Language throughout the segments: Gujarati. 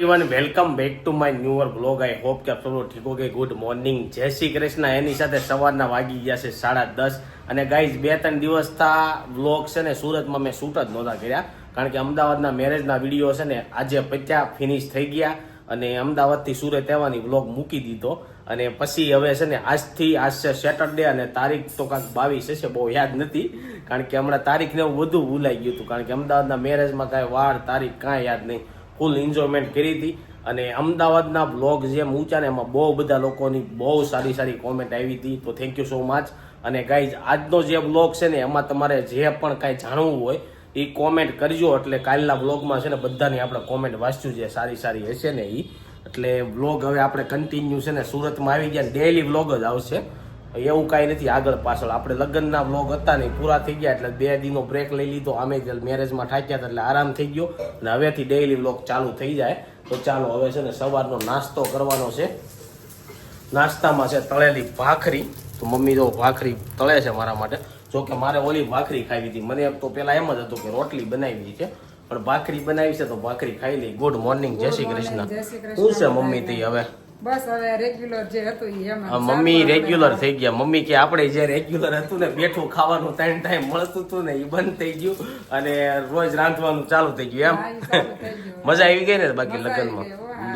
Everyone welcome back to my newer blog I hope કે આપ સૌ ઠીક કે ગુડ મોર્નિંગ જય શ્રી કૃષ્ણ. એની સાથે સવારના વાગી ગયા છે સાડા દસ. અને ગાઈઝ બે ત્રણ દિવસથી બ્લોગ છે ને સુરતમાં મેં શૂટ જ નહોતા કર્યા. કારણ કે અમદાવાદના મેરેજના વીડિયો છે ને આજે પત્યા ફિનિશ થઈ ગયા. અને અમદાવાદથી સુરત આવવાની બ્લોગ મૂકી દીધો. અને પછી હવે છે ને આજથી, આજ છે સેટરડે અને તારીખ તો કાંક બાવીસ હશે, બહુ યાદ નથી. કારણ કે હમણાં તારીખને એવું બધું ભૂલાઈ ગયું હતું. કારણ કે અમદાવાદના મેરેજમાં કાંઈ વાર તારીખ કાંઈ યાદ નહીં. ફૂલ એન્જોયમેન્ટ કરી હતી. અને અમદાવાદના બ્લોગ જે મૂક્યા ને, એમાં બહુ બધા લોકોની બહુ સારી સારી કોમેન્ટ આવી હતી. તો થેન્ક યુ સો મચ અને ગાઈઝ આજનો જે બ્લોગ છે ને, એમાં તમારે જે પણ કાંઈ જાણવું હોય, એ કોમેન્ટ કરજો. એટલે કાલના બ્લોગમાં છે ને, બધાની આપણે કોમેન્ટ વાંચ્યું છે સારી સારી હશે ને એ એટલે બ્લોગ હવે આપણે કન્ટિન્યુ છે ને, સુરતમાં આવી ગયા ડેઇલી બ્લોગ જ આવશે. એવું કાંઈ નથી આગળ પાછળ. આપણે લગ્નના બ્લોગ હતા ને પૂરા થઈ ગયા એટલે બે દિનો બ્રેક લઈ લીધો. અમે મેરેજમાં ઠાક્યા હતા એટલે આરામ થઈ ગયો. અને હવેથી ડેઇલી બ્લોગ ચાલુ થઈ જાય. તો ચાલો હવે છે ને સવારનો નાસ્તો કરવાનો છે. નાસ્તામાં છે તળેલી ભાખરી. તો મમ્મી જો ભાખરી તળે છે મારા માટે. જો કે મારે ઓલી ભાખરી ખાવી હતી. મને તો પહેલાં એમ જ હતું કે રોટલી બનાવી છે. પણ ભાખરી બનાવી છે તો ભાખરી ખાઈ લઈ. ગુડ મોર્નિંગ જય શ્રી કૃષ્ણ. જય શ્રી કૃષ્ણ. શું છે મમ્મી તે હવે? બસ હવે રેગ્યુલર જે હતું મમ્મી રેગ્યુલર થઈ ગયા. મમ્મી કે આપણે જે રેગ્યુલર હતું ને બેઠું ખાવાનું ત્રણ ટાઈમ મળતું હતું ને એ બંધ થઈ ગયું અને રોજ રાંધવાનું ચાલુ થઈ ગયું એમ. મજા આવી ગઈ ને બાકી લગ્નમાં?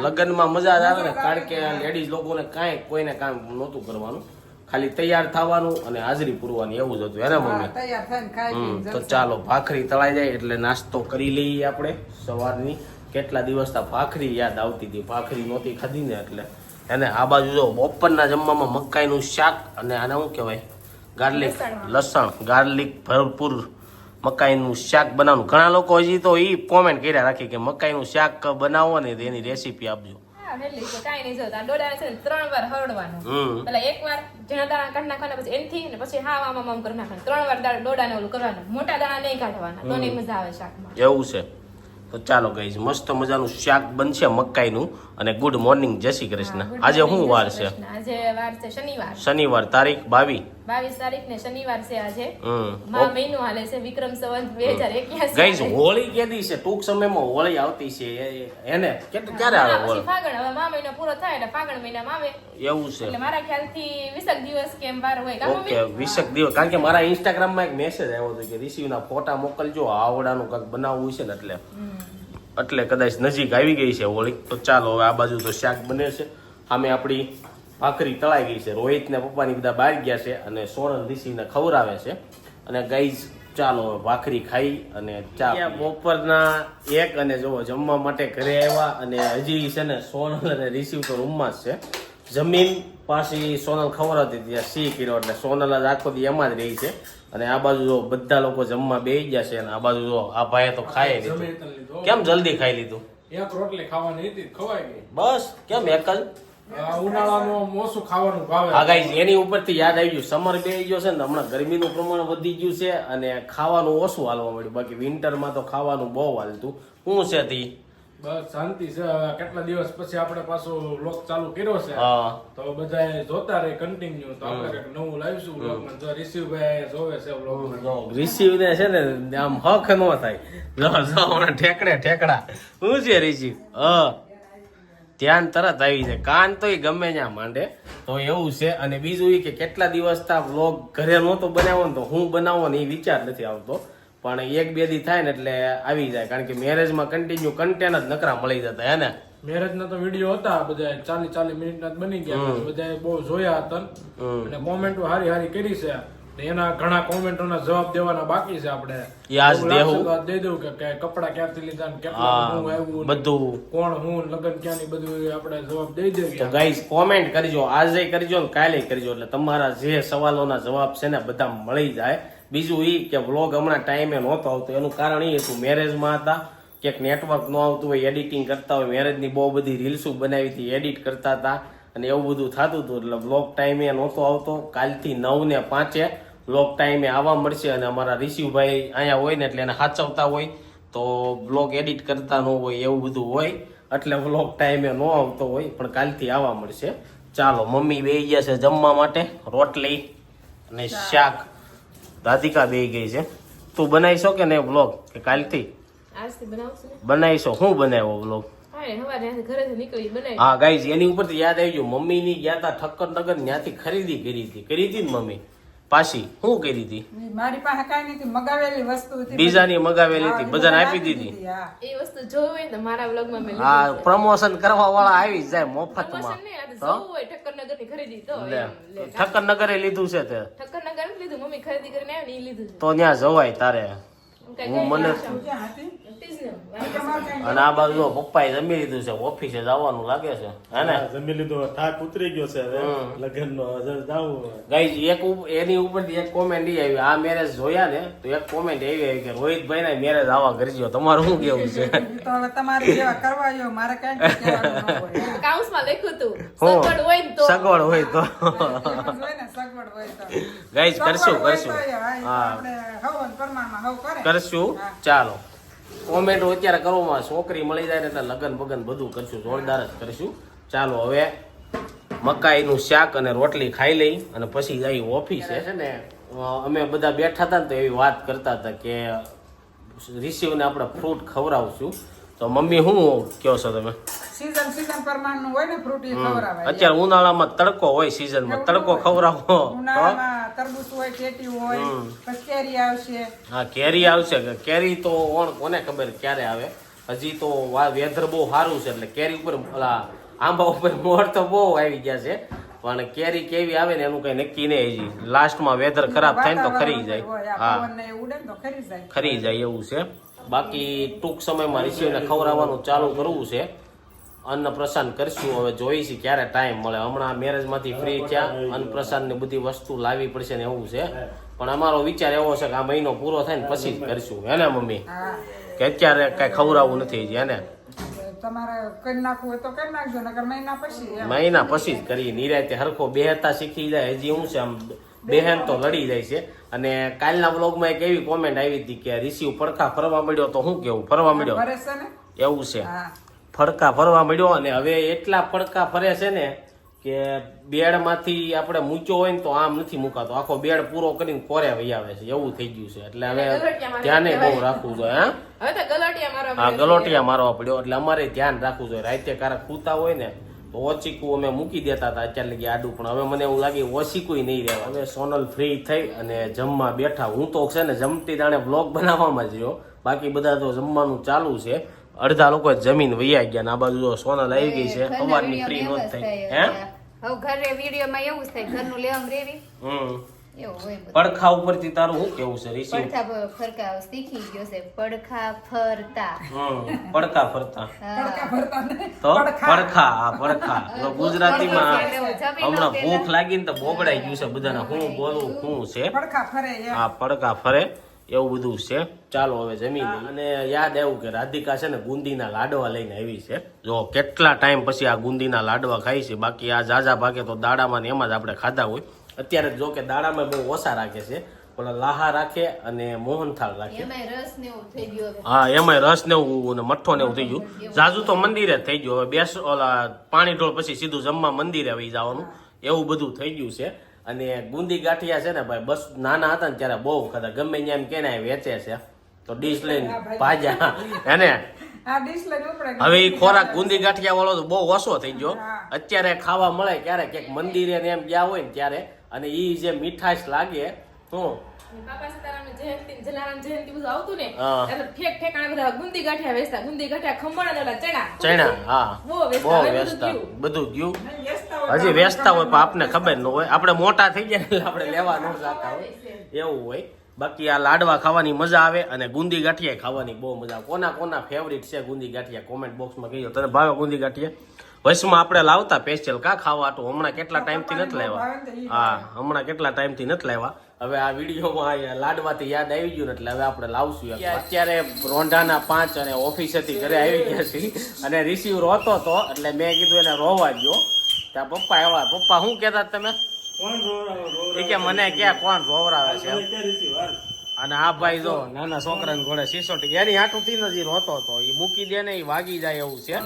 લગ્નમાં મજા જ આવે ને કારણ કે લેડીઝ લોકોને કાંઈ કોઈને કામ નહોતું કરવાનું. ખાલી તૈયાર થવાનું અને હાજરી પૂરવાની એવું જ હતું એને મમ્મી? તો ચાલો ભાખરી તળાઈ જાય એટલે નાસ્તો કરી લઈએ આપણે સવારની. કેટલા દિવસ તા ભાખરી યાદ આવતી હતી. ભાખરી નહોતી ખાધી ને એટલે એને આ બાજુ જો બપોરના જમવામાં મકાઈનું શાક અને આને શું કહેવાય? ગાર્લિક લસણ. ગાર્લિક ભરપૂર મકાઈનું શાક બનાવવાનું. ઘણા લોકો હજી તો એ કોમેન્ટ કર્યા રાખી કે મકાઈનું શાક બનાવો ને એની રેસીપી આપજો. એવું છે. તો ચાલો ગઈ મસ્ત મજાનું શાક બનશે મકાઈનું અને ગુડ મોર્નિંગ જય શ્રી કૃષ્ણ. આજે શું વાર છે? આજે વાર છે શનિવાર. શનિવાર તારીખ બાવી. બાવીસ તારીખ ને શનિવાર છે આજે. મા મહિનો હાલે છે વિક્રમ સંવત બે હજાર એક્યાસી ગઈશ હોળી કેદી છે ટૂંક સમયમાં હોળી આવતી છે એને. ક્યારે આવે હોળી? ફાગણ હવે મા મહિનો પૂરો થાય એટલે ફાગણ મહિનામાં આવે. એવું છે. એટલે મારા ખ્યાલથી વીસેક દિવસ કેમ બાર હોય. ઓકે? દિવસ. કારણ કે મારા ઇન્સ્ટાગ્રામમાં એક મેસેજ આવ્યો હતો કે રિસીવના ફોટા મોકલજો આવડાનું કંઈક બનાવવું છે ને એટલે. એટલે કદાચ નજીક આવી ગઈ છે હોળી. તો ચાલો હવે આ બાજુ તો શાક બને છે. આમે આપણી ભાખરી તળાઈ ગઈ છે. રોહિત ને પપ્પાની બધા બહાર ગયા છે અને સોનલ રિસીવને ખવડાવે છે. અને ગાઈઝ ચાલો ભાખરી ખાઈ અને ચા બપોરના એક અને જો જમવા માટે ઘરે આવ્યા અને હજી છે ને સોનલ અને રિસીવ તો રૂમમાં જ છે. જમીન પાછી સોનલ ખવડાવતી હતી ત્યાં સી કર્યો એટલે સોનલ જ આખો દી એમાં જ રહી છે. અને આ બાજુ જો બધા લોકો જમવા બેસી ગયા છે અને આ બાજુ જો આ ભાઈએ તો ખાઈ લીધું. કેમ જલ્દી ખાઈ લીધું? એક રોટલી ખાવાની હતી ખવાઈ ગઈ. બસ કેમ એક જ? ઉનાળામાં મોસું ખાવાનું ભાવે. હા ગાઈઝ એની ઉપરથી યાદ આવી ગયું. સમર બે ગયો છે ને હમણાં ગરમીનું પ્રમાણ વધી ગયું છે અને ખાવાનું ઓછું હાલવા મળ્યું. બાકી વિન્ટરમાં તો ખાવાનું બહુ હાલતું. શું છે તી? બસ શાંતિ છે. કેટલા દિવસ પછી આપણે પાછો લોક ચાલુ કર્યો છે. હા. તો બધા જોતા રહે કન્ટિન્યુ તો આપણે કંઈક નવું લાવીશું જો રિસીવભાઈ જોવે છે રિસીવ ને છે ને આમ હક નો થાય. જો ઠેકડે ઠેકડા. શું છે રિસીવ હ. ધ્યાન તરત આવી જાય. કાન તો એ ગમે ત્યાં માંડે. તો એવું છે. અને બીજું એ કે કેટલા દિવસ તા વ્લોગ ઘરે નહોતો બનાવો ને તો હું બનાવો ને એ વિચાર નથી આવતો. પણ એક બે દી થાય ને એટલે આવી જાય. કારણ કે મેરેજમાં કન્ટિન્યુ કન્ટેન જ નકરા મળી જતા હે ને? મેરેજ ના તો વીડિયો હતા બધા ચાલી ચાલી મિનિટ ના બની ગયા. બધા બહુ જોયા હતા. અને કોમેન્ટો હારી હારી કરી છે. એના ઘણા કોમેન્ટોના જવાબ દેવાના બાકી છે આપણે. એ આજ દેવું. દઈ દઉં કે કે કપડા ક્યાંથી લીધા ને કેટલા હું આવ્યું બધું. કોણ હું લગ્ન ક્યાંની બધું આપણે જવાબ દઈ તો ગાઈસ કોમેન્ટ કરજો. આજે કરજો ને કાલે કરજો. એટલે તમારા જે સવાલોના જવાબ છે ને બધા મળી જાય. બીજું એ કે વ્લોગ હમણાં ટાઈમે નહોતો આવતો. એનું કારણ એ હતું મેરેજમાં હતા. ક્યાંક નેટવર્ક ન આવતું હોય એડિટિંગ કરતા હોય મેરેજની બહુ બધી રીલ્સો બનાવી હતી એડિટ કરતા હતા. અને એવું બધું થતું હતું. એટલે વ્લોગ ટાઈમે નહોતો આવતો. કાલથી નવ ને પાંચે વ્લોગ ટાઈમે આવવા મળશે અને અમારા ઋષિભાઈ અહીંયા હોય ને એટલે એને સાચવતા હોય તો બ્લોગ એડિટ કરતા ન હોય એવું બધું હોય એટલે વ્લોગ ટાઈમે ન આવતો હોય પણ કાલથી આવવા મળશે. ચાલો મમ્મી બે ગયા છે જમવા માટે રોટલી અને શાક. રાધિકા બે ગઈ છે. તું બનાવીશો કે નહીં વ્લોગ કે કાલથી? બનાવશું. શું બનાવ્યો વ્લોગ હા હા ગાઈઝ એની ઉપરથી યાદ આવી ગયું. મમ્મી ની ગયા તા ઠક્કર નગર ત્યાંથી ખરીદી કરી હતી. કરી હતી ને મમ્મી? પાછી શું કરી હતી? મારી પાસે કઈ નથી મગાવેલી વસ્તુ હતી. બીજાની મગાવેલી હતી એ બધાને આપી દીધી. એ વસ્તુ જોવી ને મારા વ્લોગમાં મેં હા પ્રમોશન કરવા વાળા આવી જાય મફત મફતમાં હોય ઠક્કરનગરની ખરીદી તો લે એમ, ઠક્કર નગરે લીધું છે તે. ઠક્કરનગર લીધું મમ્મી ખરીદી કરીને આવી ને લીધું તો ત્યાં જવાય તારે. હું મને તું અને આ બાજુ જો પપ્પાએ જમી લીધું છે ઓફિસે જવાનું લાગે છે. હે ને? જમી લીધું. થાક ઉતરી ગયો છે હવે. નો જાવું ગાઈઝ એક એની ઉપરથી એક કોમેન્ટ એ આવી. આ મેરેજ જોયા ને તો એક કોમેન્ટ એવી આવી કે રોહિતભાઈ ને મેરેજ આવા કરજો. તમારું શું કેવું છે? તો હવે તમારે જેવા કરવા જો મારે કઈ કાઉન્સમાં લખ્યું હતું હું? સગવડ હોય તો. સગવડ હોય તો. સગવડ હોય તો. ગાઈઝ કરશું કરશું. હા, તો કરશું. ચાલો. કોમેન્ટો અત્યારે કરવામાં છોકરી મળી જાય ને એટલે લગન બગન બધું કરશું જોરદાર જ કરશું. ચાલો હવે મકાઈનું શાક અને રોટલી ખાઈ લઈ અને પછી જઈ ઓફિસે. છે ને અમે બધા બેઠા હતા ને તો એવી વાત કરતા હતા કે રિસીવને આપણે ફ્રૂટ ખવડાવશું. તો મમ્મી શું કહો છો તમે? સીઝન સીઝન પ્રમાણનું હોય ને ફ્રૂટ ખવડાવે અત્યારે ઉનાળામાં તડકો હોય સીઝનમાં તડકો ખવડાવો. તરબૂચ હોય ટેટી હોય પછી કેરી આવશે. હા કેરી આવશે કે કેરી તો ઓણ કોને ખબર ક્યારે આવે? હજી તો વેધર બહુ સારું છે એટલે કેરી ઉપર ઓલા આંબા ઉપર મોર તો બહુ આવી ગયા છે. પણ કેરી કેવી આવે ને એનું કઈ નક્કી નહીં હજી. લાસ્ટમાં વેધર ખરાબ થાય ને તો ખરી જાય. હા. ખરી જાય. એવું છે. બાકી ટૂંક સમયમાં ઋષિઓને ખવડાવવાનું ચાલુ કરવું છે. અન્નપ્રસાદ કરશું. હવે જોઈશું ક્યારે ટાઈમ મળે. હમણાં મેરેજમાંથી ફ્રી થયા. અન્નપ્રસાદની બધી વસ્તુ લાવવી પડશે ને એવું છે. પણ અમારો વિચાર એવો છે કે આ મહિનો પૂરો થાય ને પછી જ કરશું. હે ને મમ્મી? કે અત્યારે કઈ ખવડાવવું નથી હે ને? નકર મહિના પછી જ કરી નિરાતે હરખો બેહતા શીખી જાય. હજી હું છે આમ બેહેન તો લડી જાય છે. અને કાલના બ્લોગમાં એક એવી કોમેન્ટ આવી હતી કે રિસીવ પડખા ફરવા મળ્યો તો શું કેવું? ફરવા મળ્યો? ને? એવું છે. હા. ફડકા ફરવા મળ્યો અને હવે એટલા ફડકા ફરે છે ને કે બેડમાંથી આપણે મૂક્યો હોય ને તો આમ નથી મુકાતો. આખો બેડ પૂરો કરીને કોરે વહી આવે છે. એવું થઈ ગયું છે. એટલે હવે ધ્યાને બહુ રાખવું જોઈએ હા? તો ગલોટિયા મારવા પડ્યો એટલે અમારે ધ્યાન રાખવું જોઈએ. રાતે કારક ખૂતા હોય ને તો ઓચીકું અમે મૂકી દેતા હતા. અત્યારે લગી આડું પણ હવે મને એવું લાગે ઓચીકું નહીં રહેવા હવે સોનલ ફ્રી થઈ અને જમવા બેઠા. હું તો છે ને જમતી દાણે બ્લોગ બનાવવામાં જ રહ્યો. બાકી બધા તો જમવાનું ચાલુ છે. અડધા લોકો જમીન વૈયા ગયા ને આ બાજુ જો સોનલ આવી ગઈ છે સવારની ફ્રી નહોત થઈ. હે? હવે ઘરે વિડીયોમાં એવું થાય ઘરનું લેવામ રેવી હમ. એવું હોય બધું. પડખા ઉપરથી તારું શું કેવું છે ઋષિ? પડખા ફરકા શીખી ગયો છે. પડખા ફરતા. હમ પડખા ફરતા. તો પડખા. આ પડખા. તો ગુજરાતીમાં હમણાં ભૂખ ભૂખ લાગીને તો બોબડાઈ ગયું છે બધાને હું બોલું શું છે? પડખા ફરે. આ પડકા ફરે. એવું બધું છે. ચાલો હવે જમી અને યાદ આવ્યું કે રાધિકા છે ને ગુંદીના લાડવા લઈને આવી છે. જો કેટલા ટાઈમ પછી આ ગુંદીના લાડવા ખાઈ છે બાકી આ જાજા ભાગે તો દાડામાં ને એમાં જ આપણે ખાધા હોય. અત્યારે જો કે દાડામાં બહુ ઓછા રાખે છે પણ લાહા રાખે અને મોહનથાળ રાખે. હા એમાંય રસ ને એવું મઠ્ઠો ને એવું થઈ ગયું. જાજુ તો મંદિરે જ થઈ ગયું. હવે બેસ ઓલા પાણી ઢોળ પછી સીધું જમવા મંદિરે આવી જવાનું. એવું બધું થઈ ગયું છે. અને ગુંદી ગાંઠિયા છે ને ભાઈ બસ નાના હતા ને ત્યારે બહુ ખાતા ગમે ત્યાં એમ કે ને વેચે છે. તો ડીશ લઈને ભાજા. એને આ ડીશ લઈને ઉપડે. હવે એ ખોરાક ગુંદી ગાંઠિયા વાળો તો બહુ ઓછો થઈ ગયો. અત્યારે ખાવા મળે ક્યારે ક્યાંક મંદિરે ને એમ ગયા હોય ને ત્યારે. અને એ જે મીઠાશ લાગે હું? બાપા સીતારામની જયંતી જલારામ જયંતી બધું આવતું ને ઠેક ઠેકાણે બધા ગુંદી ગાંઠિયા વેચતા. ગુંદી ગાંઠિયા ખમણ અને ચણા. ચણા હા. બહુ વેચતા, બધું ગયું. હજી વેચતા હોય પણ આપને ખબર ન હોય. આપણે મોટા થઈ ગયા એટલે આપણે લેવા ન જતા હોય. એવું હોય. બાકી આ લાડવા ખાવાની મજા આવે અને ગુંદી ગાંઠિયા ખાવાની બહુ મજા આવે. કોના કોના ફેવરિટ છે ગુંદી ગાંઠિયા? કોમેન્ટ બોક્સમાં કહીજો. તને ભાવે ગુંદી ગાંઠિયા? વસમાં આપણે લાવતા સ્પેશિયલ કા ખાવા? તો હમણાં કેટલા ટાઈમથી નથી લેવા હા હમણાં કેટલા ટાઈમથી નથી લાવ્યા? હવે આ વિડીયોમાં આ લાડવાથી યાદ આવી ગયું ને એટલે હવે આપણે લાવશું અત્યારે રોંઢાના પાંચ અને ઓફિસેથી ઘરે આવી ગયા છીએ. અને રિસીવ રોતો હતો એટલે મેં કીધું એને રોવા ગયો ત્યાં પપ્પા એવા પપ્પા શું કહેતા તમે? કોણ રો- રો- એ કે મને ક્યાં કોણ રોવરાવે છે. અને આ ભાઈ જો નાના છોકરાને ઘોડે સિસોટી એની હાટુથી થી ઈ રોતો હતો. એ મૂકી દે ને એ વાગી જાય એવું છે.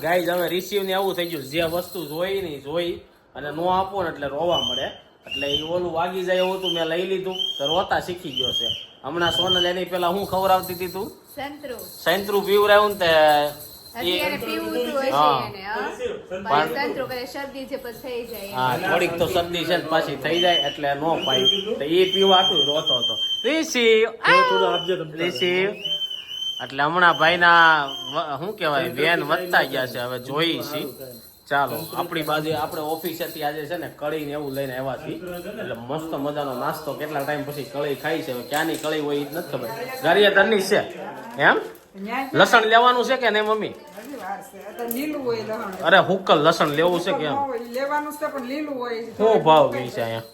ગાઈઝ હવે રિસીવ ને એવું થઈ ગયું. જે વસ્તુ જોઈ ને જોઈ. અને નો આપો ને એટલે રોવા મળે. એટલે એ ઓલું વાગી જાય એવું તું મેં લઈ લીધું. તો રોતા શીખી ગયો છે. હમણાં સોનલ એની પેલા હું ખવડાવતી હતી તું? સંતરું. સંતરું પીવરાયું ને તે થોડીક તો શરદી છે પાછી થઈ જાય એટલે નો પાય. તો એ પીવા આટલું રોતો હતો. એટલે હમણાં ભાઈના શું કહેવાય વેન વધતા ગયા છે હવે જોઈ છી. ચાલો આપણી બાજુ આપણે ઓફિસેથી આજે છે ને કળી ને એવું લઈને આવ્યા છીએ. એટલે મસ્ત મજાનો નાસ્તો કેટલા ટાઈમ પછી કળી ખાઈ છે હવે ક્યાંની કળી હોય એ જ નથી ખબર. ગારિયાધરની જ છે એમ? લસણ લેવાનું છે કે નહીં મમ્મી? હજી વાર છે. આ તો લીલું હોય લહણ અરે હુક્કલ લસણ લેવું છે કે એમ? લેવાનું છે પણ લીલું હોય શું ભાવ ગઈ છે અહીંયા?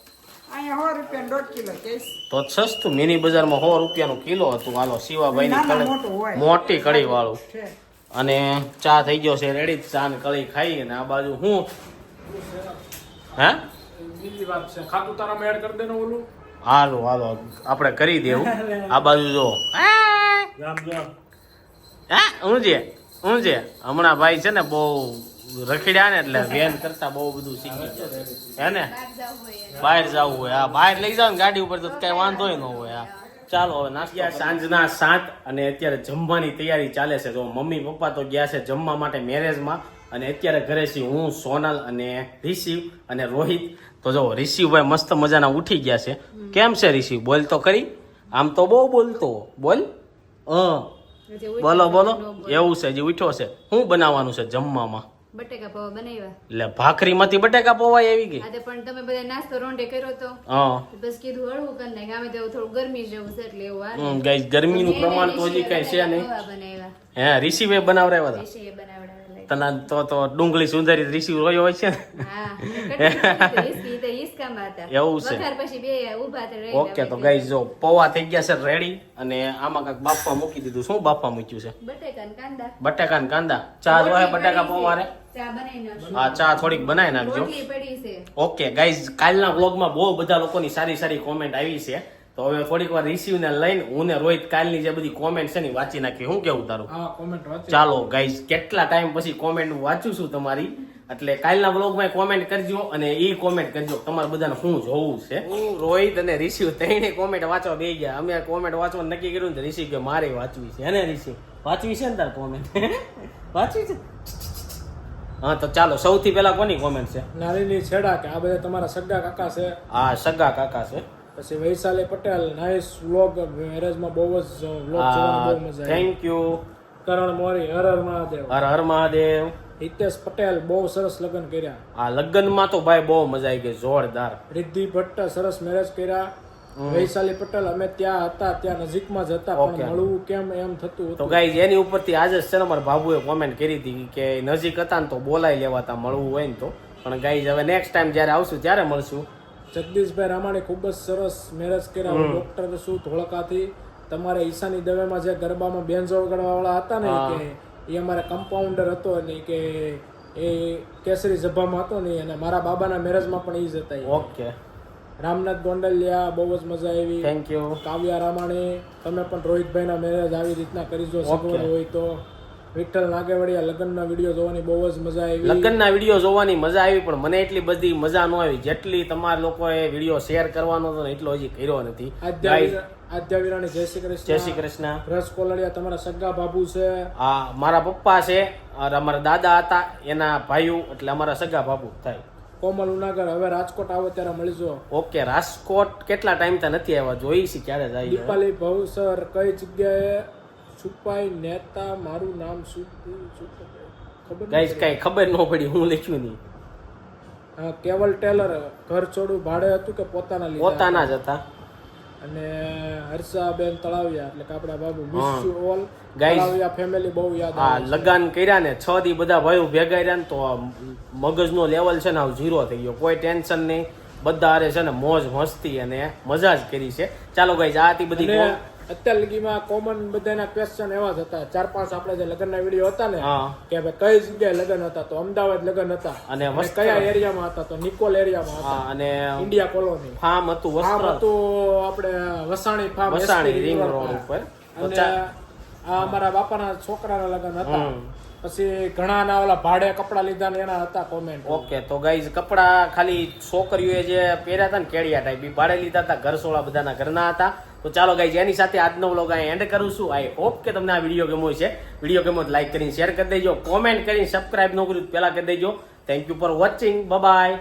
તો સસ્તું. મિની બજારમાં સો રૂપિયાનું કિલો હતું. હાલો શિવાભાઈની કળી મોટી કળી વાળું અને ચા થઈ ગયો છે રેડી ચા ને કળી ખાઈ અને આ બાજુ હું? હે? બીજી વાત છે. ખાતું તારામાં એડ કરી દેને ઓલું. હાલો હાલો. આપણે કરી દેવું. આ બાજુ જો. રામ જો હે? ઊંજે ઊંજે હમણાં ભાઈ છે ને બહુ રખડ્યા ને એટલે વેન કરતા બહુ બધું શીખી જાય હે ને? બહાર જવું હોય. હા બહાર લઈ જાવ ને ગાડી ઉપર તો કઈ વાંધો ન હોય. હા. ચાલો હવે નાસ્તા સાંજના સાત અને અત્યારે જમવાની તૈયારી ચાલે છે. તો મમ્મી પપ્પા તો ગયા છે જમવા માટે મેરેજમાં અને અત્યારે ઘરે છીએ હું સોનલ અને રિશિવ અને રોહિત. તો જો રિશિવભાઈ મસ્ત મજાના ઉઠી ગયા છે. કેમ છે રિશિવ? બોલ તો કરી આમ તો બહુ બોલતો. બોલ. ઉઠી બોલો બોલો. એવું છે જે ઉઠ્યો છે. શું બનાવવાનું છે જમવામાં? બટેકા પૌવા બનાવ્યા. એટલે ભાખરીમાંથી બટેકા પૌવા આવી ગઈ આજે પણ તમે બધા નાસ્તો રોંઢે કર્યો તો. હા. બસ કીધું હળવું કરી નાખ. આમે તો થોડું ગરમી જેવું છે એટલે એવું આ હમ, guys, ગરમીનું એને પ્રમાણ તો હજી કઈ છે નહીં. હે રિસીવે બનાવરાવ્યા હતા? ઋષિએ બનાવડાવેલા. તને તો તો ડુંગળી સુંદરી રિસીવ રોયો હોય છે ને? હા હિસકામાં હતા. એવું છે. વઘાર પછી બે ઊભા રહી ઓકે તો ગાઈઝ જો પૌવા થઈ ગયા છે રેડી અને આમાં કાંક બાફવા મૂકી દીધું. શું બાફવા મૂક્યું છે? બટેકા ને કાંદા. બટાકા ને કાંદા. ચા જો બટેકા પૌવા રે ચા બનાવી નાખશું. હા ચા થોડીક બનાવી નાખજો. રોટલી પડી છે. ઓકે ગાઈઝ કાલના વ્લોગમાં બહુ બધા લોકોની સારી સારી કોમેન્ટ આવી છે. તો હવે થોડીક વાર રિસીવ ને લઈને હું ને રોહિત કાલની જે બધી કોમેન્ટ છે ને વાંચી નાખી હું કેવું તારું? હા કોમેન્ટ વાંચી ચાલો ગાઈઝ કેટલા ટાઈમ પછી કોમેન્ટ વાંચું છું તમારી? એટલે કાલના બ્લોગમાં કોમેન્ટ કરજો અને એ કોમેન્ટ કરજો તમારે બધાને શું જોવું છે. હું રોહિત અને ઋષિ ત્રણે કોમેન્ટ વાંચવા બે ગયા. અમે કોમેન્ટ વાંચવા નક્કી કર્યું ને ઋષિ કે મારે વાંચવી છે. અને ઋષિ? વાંચવી છે ને તાર કોમેન્ટ વાંચવી છે? હા તો ચાલો સૌથી પહેલા કોની કોમેન્ટ છે? નારીની છેડા કે આ બધા તમારા સગા કાકા છે? આ સગા કાકા છે. પછી વૈશાલી પટેલ નાઇસ વ્લોગ મેરેજમાં બહુ જ વ્લોગ જોવાની બહુ મજા આવી. Thank you Karan Mori Har Har Mahadev. હર હર મહાદેવ. હિતેશ પટેલ બહુ સરસ લગ્ન કર્યા. આ લગ્નમાં તો ભાઈ બહુ મજા આવી ગઈ જોરદાર. રિદ્ધિ ભટ્ટ સરસ મેરેજ કર્યા. વૈશાલી પટેલ અમે ત્યાં હતા ત્યાં નજીકમાં જ હતા પણ મળવું કેમ એમ થતું તો ગાઈઝ એની ઉપરથી આજે છે ને મારા બાબુએ કોમેન્ટ કરી હતી કે નજીક હતા ને તો બોલાઈ લેવાતા મળવું હોય ને તો. પણ ગાઈઝ હવે નેક્સ્ટ ટાઈમ જ્યારે આવશું ત્યારે મળશું. જગદીશભાઈ રામાણી ખૂબ જ સરસ મેરેજ કર્યા. ડોક્ટર છું ધોળકાથી. તમારે ઈશાની દવેમાં જે ગરબામાં બેન્જો વગાડવા વાળા હતા ને કે એ અમારા કમ્પાઉન્ડર હતો ને કે એ કેસરી સભામાં હતો ને અને મારા બાબાના મેરેજમાં પણ એ જ હતા ઓકે. રામનાથ ગોંડલિયા બહુ જ મજા આવી. થેન્ક યુ કાવ્યા રામાણી તમે પણ રોહિતભાઈના મેરેજ આવી રીતના કરી જો સગવડ હોય તો. વિઠ્ઠલ નાગેવાડિયા લગ્નના વીડિયો જોવાની બહુ જ મજા આવી. લગ્નના વીડિયો જોવાની મજા આવી પણ મને એટલી બધી મજા ન આવી. જેટલી તમારા લોકોએ વીડિયો શેર કરવાનો હતો ને એટલો હજી કર્યો નથી. આદ્યા વિરાણી જય શ્રી કૃષ્ણ. જય શ્રી કૃષ્ણ. રસ કોલડિયા તમારા સગા બાબુ છે. હા મારા પપ્પા છે અમારા દાદા હતા એના ભાઈઓ એટલે અમારા સગા બાપુ થાય. કોમલ ઉનાગર હવે રાજકોટ આવો ત્યારે મળીજો. ઓકે રાજકોટ કેટલા ટાઈમ ત્યાં નથી આવ્યા? જોઈશી ક્યારે જાય દીપાલી ભવસર કઈ જગ્યાએ? છુપાઈ નેતા મારું નામ શું ખબર ગાઈઝ કઈ ખબર ન પડી હું લખ્યું નહીં. હા કેવલ ટેલર ઘર છોડું ભાડે હતું કે પોતાના લીધા પોતાના જ હતા? અને હર્ષાબેન તળાવિયા એટલે કે આપણા Babu miss you all Talaviya family બહુ યાદ આ લગન કર્યા ને છ દી બધા ભાઈઓ ભેગા રહ્યા ને તો મગજનો લેવલ છે ને ઝીરો થઈ ગયો. કોઈ ટેન્શન નહીં. બધા હારે છે ને મોજ મસ્તી અને મજા જ કરી છે. ચાલો ગાઈઝ આ હતી બધી અત્યાર લગીમાં કોમન બધાના ક્વેશ્ચન એવા જ હતા. ચાર પાંચ આપણે જે લગ્નના વીડિયો હતા ને કે ભાઈ કઈ જગ્યાએ લગ્ન હતા? તો અમદાવાદ લગ્ન હતા. અને કયા એરિયામાં હતા? તો નિકોલ એરિયામાં હતા. અને ઇન્ડિયા કોલોની ફાર્મ હતું ફાર્મ હતું આપણે Vasani farm Vasani ring road ઉપર. અને આ અમારા બાપાના છોકરાના લગ્ન હતા. પછી ઘણા ના ઓલા ભાડે કપડા લીધા ને એના હતા કોમેન્ટ ઓકે તો ગાઈઝ કપડા ખાલી છોકરીઓએ જે પહેર્યા હતા ને કેડિયા ટાઈપ ભાડે લીધા હતા ઘરસોળા બધાના ઘરના હતા. તો ચાલો ગાઈઝ એની સાથે આજનો વ્લોગ અહીં એન્ડ કરું છું. આઈ હોપ કે તમને આ વીડિયો ગમ્યો છે વીડિયો ગમ્યો તો લાઈક કરીને શેર કરી દેજો. કોમેન્ટ કરીને સબસ્ક્રાઇબ ન કર્યું પહેલા કરી દેજો. Thank you for watching bye